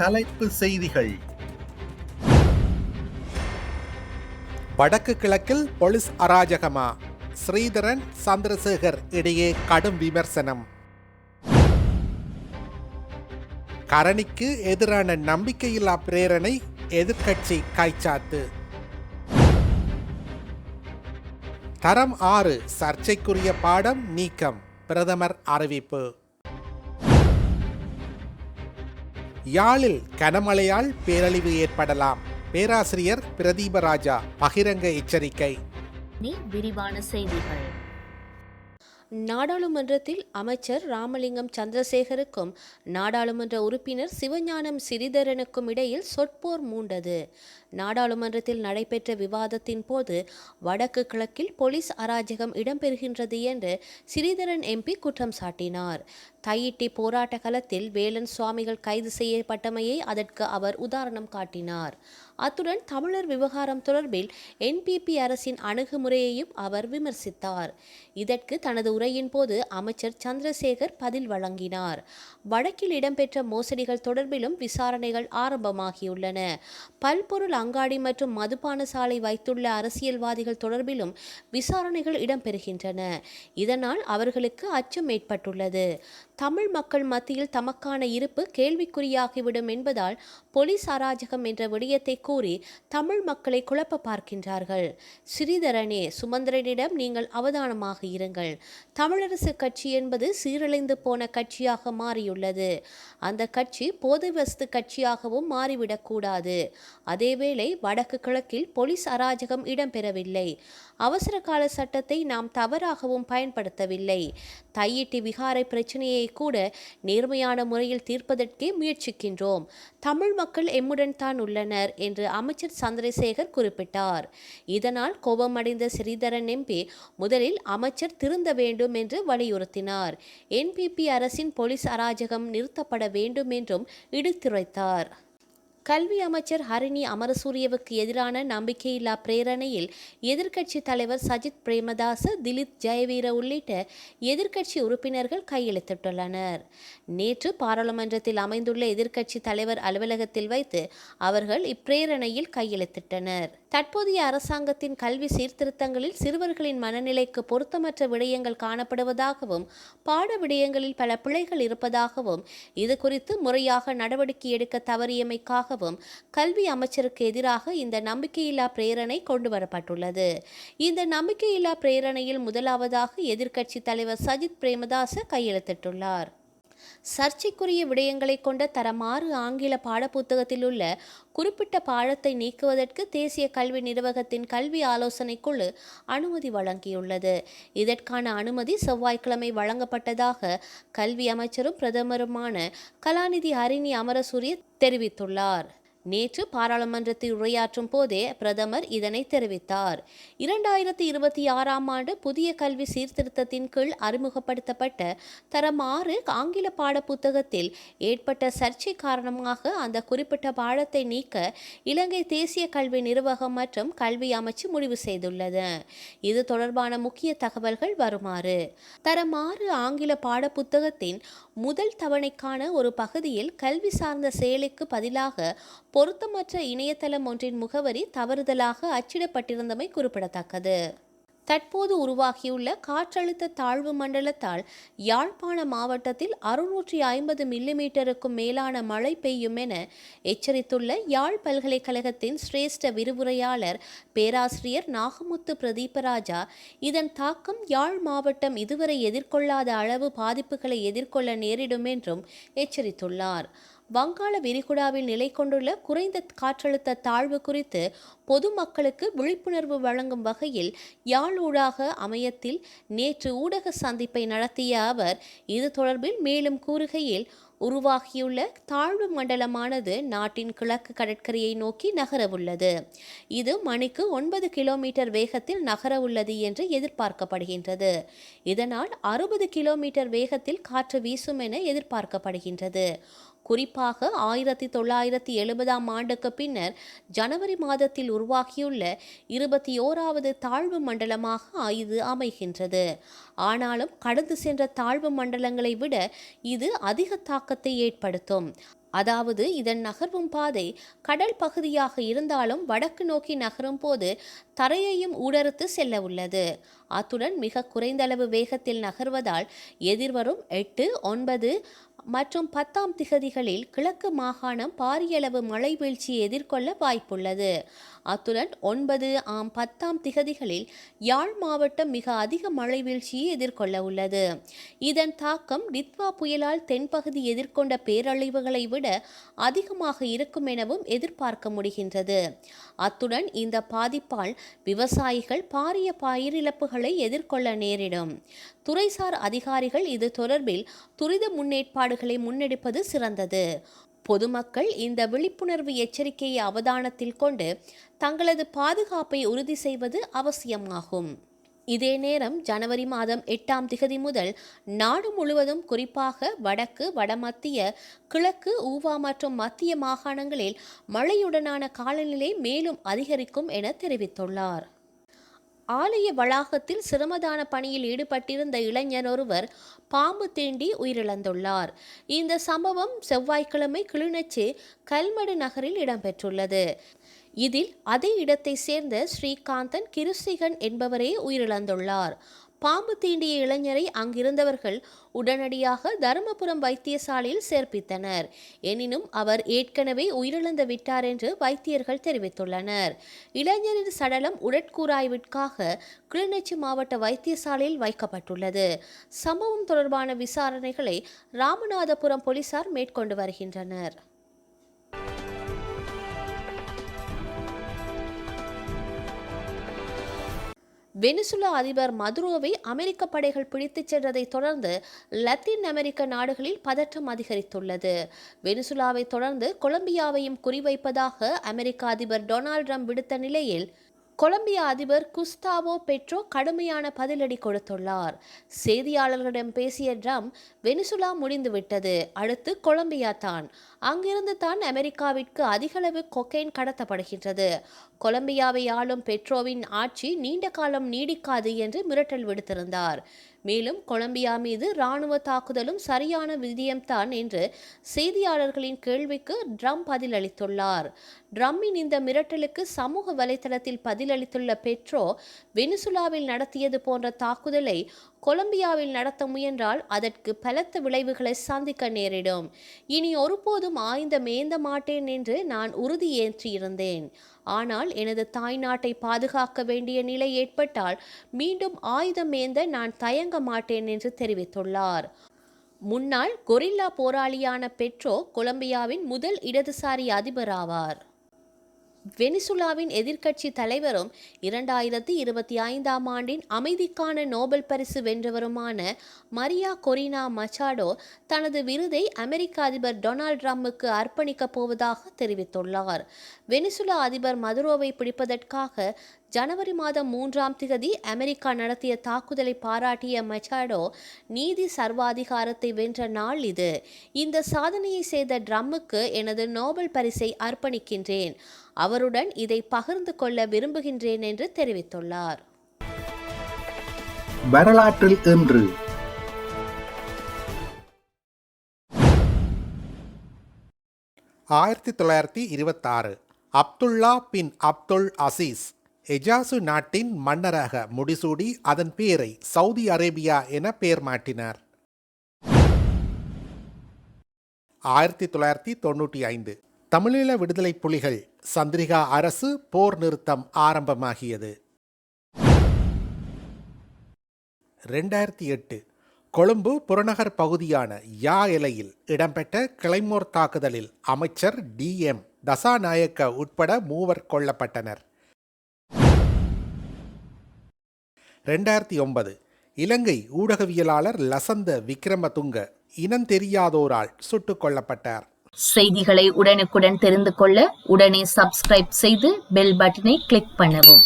தலைப்பு செய்திகள். வடக்கு கிழக்கில் போலீஸ் அராஜகமா? ஸ்ரீதரன் சந்திரசேகர் இடையே கடும் விமர்சனம். கரணிக்கு எதிரான நம்பிக்கையில்லா பிரேரணை எதிர்க்கட்சி காய்ச்சாத்து தரம் ஆறு சர்ச்சைக்குரிய பாடம் நீக்கம் பிரதமர் அறிவிப்பு. யாழில் கனமழையால் பேரழிவு ஏற்படலாம். பேராசிரியர் பிரதீபராஜா பகிரங்க எச்சரிக்கை. விரிவான செய்திகள். நாடாளுமன்றத்தில் அமைச்சர் ராமலிங்கம் சந்திரசேகருக்கும் நாடாளுமன்ற உறுப்பினர் சிவஞானம் சிறிதரனுக்கும் இடையில் சொற்போர் மூண்டது. நாடாளுமன்றத்தில் நடைபெற்ற விவாதத்தின் போது வடக்கு கிழக்கில் போலீஸ் அராஜகம் இடம்பெறுகின்றது என்று சிறிதரன் எம்பி குற்றம் சாட்டினார். தையிட்டி போராட்ட களத்தில் வேலன் சுவாமிகள் கைது செய்யப்பட்டமையை அதற்கு அவர் உதாரணம் காட்டினார். அத்துடன் தமிழர் விவகாரம் தொடர்பில் என்பிபி அரசின் அணுகுமுறையையும் அவர் விமர்சித்தார். இதற்கு தனது உரையின் போது அமைச்சர் சந்திரசேகர் பதில் வழங்கினார். வடக்கில் இடம்பெற்ற மோசடிகள் தொடர்பிலும் விசாரணைகள் ஆரம்பமாகியுள்ளன. பல்பொருள் அங்காடி மற்றும் மதுபான சாலை வைத்துள்ள அரசியல்வாதிகள் தொடர்பிலும் விசாரணைகள் இடம்பெறுகின்றன. இதனால் அவர்களுக்கு அச்சம் ஏற்பட்டுள்ளது. தமிழ் மக்கள் மத்தியில் தமக்கான இருப்பு கேள்விக்குறியாகிவிடும் என்பதால் போலீஸ் அராஜகம் என்ற விடயத்தை கூறி தமிழ் மக்களை குழப்ப பார்க்கின்றார்கள். ஸ்ரீதரனே சுமந்திரனிடம் நீங்கள் அவதானமாக இருங்கள். தமிழரசு கட்சி என்பது சீரழிந்து போன கட்சியாக மாறியுள்ளது. அந்த கட்சி போதைவஸ்து கட்சியாகவும் மாறிவிடக்கூடாது அதேவேளை வடக்கு கிழக்கில் போலீஸ் அராஜகம் இடம்பெறவில்லை. அவசர கால சட்டத்தை நாம் தவறாகவும் பயன்படுத்தவில்லை. தையிட்டி விகாரை பிரச்சனையை கூட நேர்மையான முறையில் தீர்ப்பதற்கே முயற்சிக்கின்றோம். தமிழ் மக்கள் எம்முடன் தான் உள்ளனர் என்று அமைச்சர் சந்திரசேகர் குறிப்பிட்டார். இதனால் கோபமடைந்த ஸ்ரீதரன் எம்பி முதலில் அமைச்சர் திருந்த வேண்டும் என்று வலியுறுத்தினார். என்பிபி அரசின் போலீஸ் அராஜகம் நிறுத்தப்பட வேண்டும் என்றும் இடித்துரைத்தார். கல்வி அமைச்சர் ஹரிணி அமரசூரியவுக்கு எதிரான நம்பிக்கையில்லா பிரேரணையில் எதிர்க்கட்சி தலைவர் சஜித் பிரேமதாச திலீப் ஜெயவீர உள்ளிட்ட எதிர்க்கட்சி உறுப்பினர்கள் கையெழுத்திட்டுள்ளனர். நேற்று பாராளுமன்றத்தில் அமைந்துள்ள எதிர்க்கட்சி தலைவர் அலுவலகத்தில் வைத்து அவர்கள் இப்பிரேரணையில் கையெழுத்திட்டனர். தற்போதைய அரசாங்கத்தின் கல்வி சீர்திருத்தங்களில் சிறுவர்களின் மனநிலைக்கு பொருத்தமற்ற விடயங்கள் காணப்படுவதாகவும் பாட விடயங்களில் பல பிழைகள் இருப்பதாகவும் இது குறித்து முறையாக நடவடிக்கை எடுக்க தவறியமைக்காக தவறியமைக்காகவும் கல்வி அமைச்சருக்கு எதிராக இந்த நம்பிக்கையில்லா பிரேரணை கொண்டு வரப்பட்டுள்ளது இந்த நம்பிக்கையில்லா பிரேரணையில் முதலாவதாக எதிர்க்கட்சி தலைவர் சஜித் பிரேமதாச கையெழுத்திட்டுள்ளார். சர்ச்சைக்குரிய விடயங்களை கொண்ட தரமாறு ஆங்கில பாடப்புத்தகத்தில் உள்ள குறிப்பிட்ட பாடத்தை நீக்குவதற்கு தேசிய கல்வி நிர்வாகத்தின் கல்வி ஆலோசனைக்குழு அனுமதி வழங்கியுள்ளது. இதற்கான அனுமதி செவ்வாய்க்கிழமை வழங்கப்பட்டதாக கல்வி அமைச்சரும் பிரதமருமான கலாநிதி ஹரிணி அமரசூரிய தெரிவித்துள்ளார். நேற்று பாராளுமன்றத்தில் உரையாற்றும் போதே பிரதமர் இதனை தெரிவித்தார். இரண்டாயிரத்தி இருபத்தி ஆறாம் ஆண்டு புதிய கல்வி சீர்திருத்தத்தின் கீழ் அறிமுகப்படுத்தப்பட்ட தரம் ஆறு ஆங்கில பாட புத்தகத்தில் ஏற்பட்ட சர்ச்சை காரணமாக அந்த குறிப்பிட்ட பாடத்தை நீக்க இலங்கை தேசிய கல்வி நிர்வாகம் மற்றும் கல்வி அமைச்சு முடிவு செய்துள்ளது. இது தொடர்பான முக்கிய தகவல்கள் வருமாறு. தரம் ஆறு ஆங்கில பாட புத்தகத்தின் முதல் தவணைக்கான ஒரு பகுதியில் கல்வி சார்ந்த செயலுக்கு பதிலாக பொருத்தமற்ற இணையதளம் ஒன்றின் முகவரி தவறுதலாக அச்சிடப்பட்டிருந்தமை குறிப்பிடத்தக்கது. தற்போது உருவாகியுள்ள காற்றழுத்த தாழ்வு மண்டலத்தால் யாழ்ப்பாண மாவட்டத்தில் அறுநூற்றி ஐம்பது மில்லிமீட்டருக்கும் மேலான மழை பெய்யும் என எச்சரித்துள்ள யாழ் பல்கலைக்கழகத்தின் சிரேஷ்ட விரிவுரையாளர் பேராசிரியர் நாகமுத்து பிரதீபராஜா இதன் தாக்கம் யாழ் மாவட்டம் இதுவரை எதிர்கொள்ளாத அளவு பாதிப்புகளை எதிர்கொள்ள நேரிடும் என்றும் எச்சரித்துள்ளார். வங்காள விரிகுடாவில் நிலை கொண்டுள்ள குறைந்த காற்றழுத்த தாழ்வு குறித்து பொதுமக்களுக்கு விழிப்புணர்வு வழங்கும் வகையில் யாழ் ஊடாக அமையத்தில் நேற்று ஊடக சந்திப்பை நடத்திய அவர் இது தொடர்பில் மேலும் கூறுகையில் உருவாகியுள்ள தாழ்வு மண்டலமானது நாட்டின் கிழக்கு கடற்கரையை நோக்கி நகரவுள்ளது. இது மணிக்கு ஒன்பது கிலோமீட்டர் வேகத்தில் நகரவுள்ளது என்று எதிர்பார்க்கப்படுகின்றது. இதனால் அறுபது கிலோமீட்டர் வேகத்தில் காற்று வீசும் என எதிர்பார்க்கப்படுகின்றது. குறிப்பாக ஆயிரத்தி தொள்ளாயிரத்தி எழுபதாம் ஆண்டுக்கு பின்னர் ஜனவரி மாதத்தில் உருவாகியுள்ள இருபத்தி ஓராவது தாழ்வு மண்டலமாக இது அமைகின்றது. ஆனாலும் கடந்து சென்ற தாழ்வு மண்டலங்களை விட இது அதிக தாக்கத்தை ஏற்படுத்தும். அதாவது இதன் நகர்வும் பாதை கடல் பகுதியாக இருந்தாலும் வடக்கு நோக்கி நகரும் போது தரையையும் ஊடறுத்து செல்ல உள்ளது. அத்துடன் மிக குறைந்தளவு வேகத்தில் நகர்வதால் எதிர்வரும் எட்டு ஒன்பது மற்றும் பத்தாம் திகதிகளில் கிழக்கு மாகாணம் பாரியளவு மழை வீழ்ச்சியை எதிர்கொள்ள வாய்ப்புள்ளது. அத்துடன் ஒன்பது ஆம் பத்தாம் திகதிகளில் யாழ் மாவட்டம் மிக அதிக மழை வீழ்ச்சியை எதிர்கொள்ள உள்ளது. இதன் தாக்கம் டித்வா புயலால் தென்பகுதி எதிர்கொண்ட பேரழிவுகளை விட அதிகமாக இருக்கும் எனவும் எதிர்பார்க்க முடிகின்றது. அத்துடன் இந்த பாதிப்பால் விவசாயிகள் பாரிய பயிரிழப்புகளை எதிர்கொள்ள நேரிடும். துறைசார் அதிகாரிகள் இது தொடர்பில் துரித முன்னேற்பாடுகளை முன்னெடுப்பது சிறந்தது. பொதுமக்கள் இந்த விழிப்புணர்வு எச்சரிக்கையை அவதானத்தில் கொண்டு தங்களது பாதுகாப்பை உறுதி செய்வது அவசியமாகும். இதே நேரம் ஜனவரி மாதம் எட்டாம் திகதி முதல் நாடு முழுவதும் குறிப்பாக வடக்கு வடமத்திய கிழக்கு ஊவா மற்றும் மத்திய மாகாணங்களில் மழையுடனான காலநிலை மேலும் அதிகரிக்கும் என தெரிவித்துள்ளார். ஆலய வளாகத்தில் சிரமதான பணியில் ஈடுபட்டிருந்த இளைஞர் ஒருவர் பாம்பு தீண்டி உயிரிழந்துள்ளார். இந்த சம்பவம் செவ்வாய்க்கிழமை கிளிநொச்சி கல்மடு நகரில் இடம்பெற்றுள்ளது. இதில் அதே இடத்தை சேர்ந்த ஸ்ரீகாந்தன் கிருசிகன் என்பவரே உயிரிழந்துள்ளார். பாம்பு தீண்டிய இளைஞரை அங்கிருந்தவர்கள் உடனடியாக தருமபுரம் வைத்தியசாலையில் சேர்ப்பித்தனர். எனினும் அவர் ஏற்கனவே உயிரிழந்து விட்டார் என்று வைத்தியர்கள் தெரிவித்துள்ளனர். இளைஞரின் சடலம் உடற்கூராய்விற்காக கிளிநொச்சி மாவட்ட வைத்தியசாலையில் வைக்கப்பட்டுள்ளது. சம்பவம் தொடர்பான விசாரணைகளை ராமநாதபுரம் போலீசார் மேற்கொண்டு வருகின்றனர். வெனிசுலா அதிபர் மதுரோவை அமெரிக்க படைகள் பிடித்துச் சென்றதை தொடர்ந்து லத்தீன் அமெரிக்க நாடுகளில் பதற்றம் அதிகரித்துள்ளது. வெனிசுலாவை தொடர்ந்து கொலம்பியாவையும் குறிவைப்பதாக அமெரிக்க அதிபர் டொனால்ட் ட்ரம்ப் விடுத்த நிலையில் கொலம்பியா அதிபர் குஸ்தாவோ பெட்ரோ கடுமையான பதிலடி கொடுத்துள்ளார். செய்தியாளர்களிடம் பேசிய ட்ரம்ப் வெனிசுலா முடிந்துவிட்டது அடுத்து கொலம்பியா தான். அங்கிருந்து தான் அமெரிக்காவிற்கு அதிகளவு கொக்கைன் கடத்தப்படுகின்றது. கொலம்பியாவை ஆளும் பெட்ரோவின் ஆட்சி நீண்ட காலம் நீடிக்காது என்று மிரட்டல் விடுத்திருந்தார். மேலும் கொலம்பியா மீது இராணுவ தாக்குதலும் சரியான விதியம்தான் என்று செய்தியாளர்களின் கேள்விக்கு ட்ரம்ப் பதிலளித்துள்ளார். ட்ரம்மின் இந்த மிரட்டலுக்கு சமூக வலைதளத்தில் பதிலளித்துள்ள பெட்ரோ வெனிசுலாவில் நடத்தியது போன்ற தாக்குதலை கொலம்பியாவில் நடத்த முயன்றால் அதற்கு பலத்த விளைவுகளை சந்திக்க நேரிடும். இனி ஒருபோதும் ஆய்ந்த மேந்த மாட்டேன் என்று நான் உறுதியேற்றியிருந்தேன். ஆனால் எனது தாய்நாட்டை பாதுகாக்க வேண்டிய நிலை ஏற்பட்டால் மீண்டும் ஆயுதம் ஏந்த நான் தயங்க மாட்டேன் என்று தெரிவித்துள்ளார். முன்னாள் கொரில்லா போராளியான பெட்ரோ கொலம்பியாவின் முதல் இடதுசாரி அதிபராவார் வெனிசுலாவின் எதிர்க்கட்சி தலைவரும் இரண்டாயிரத்தி இருபத்தி ஐந்தாம் ஆண்டின் அமைதிக்கான நோபல் பரிசு வென்றவருமான மரியா கொரினா மச்சாடோ தனது விருதை அமெரிக்க அதிபர் டொனால்ட் ட்ரம்புக்கு அர்ப்பணிக்கப் போவதாக தெரிவித்துள்ளார். வெனிசுலா அதிபர் மதுரோவை பிடிப்பதற்காக ஜனவரி மாதம் மூன்றாம் திகதி அமெரிக்கா நடத்திய தாக்குதலை பாராட்டிய மச்சாடோ நீதி சர்வாதிகாரத்தை வென்ற நாள் இது. இந்த சாதனையை செய்த ட்ரம்முக்கு எனது நோபல் பரிசை அர்ப்பணிக்கின்றேன். அவருடன் இதை பகிர்ந்து கொள்ள விரும்புகின்றேன் என்று தெரிவித்துள்ளார். வரலாற்றில் இன்று. ஆயிரத்தி தொள்ளாயிரத்தி இருபத்தாறு. அப்துல்லா பின் அப்துல் அசீஸ் எஜாசு நாட்டின் மன்னராக முடிசூடி அதன் பெயரை சவுதி அரேபியா என பெயர் மாற்றினார். ஆயிரத்தி தொள்ளாயிரத்தி தொண்ணூற்றி ஐந்து தமிழீழ விடுதலை புலிகள் சந்திரிகா அரசு போர் நிறுத்தம் ஆரம்பமாகியது. ரெண்டாயிரத்தி எட்டு கொழும்பு புறநகர் பகுதியான யா எலையில் இடம்பெற்ற கிளைமோர் தாக்குதலில் அமைச்சர் டிஎம் தசாநாயக்க உட்பட மூவர் கொல்லப்பட்டனர். ரெண்டாயிரத்தி ஒன்பது இலங்கை ஊடகவியலாளர் லசந்த விக்ரமதுங்க இனந்தெரியாதோரால் சுட்டுக் கொல்லப்பட்டார். செய்திகளை உடனுக்குடன் தெரிந்து கொள்ள உடனே சப்ஸ்கிரைப் செய்து பெல் பட்டனை கிளிக் பண்ணவும்.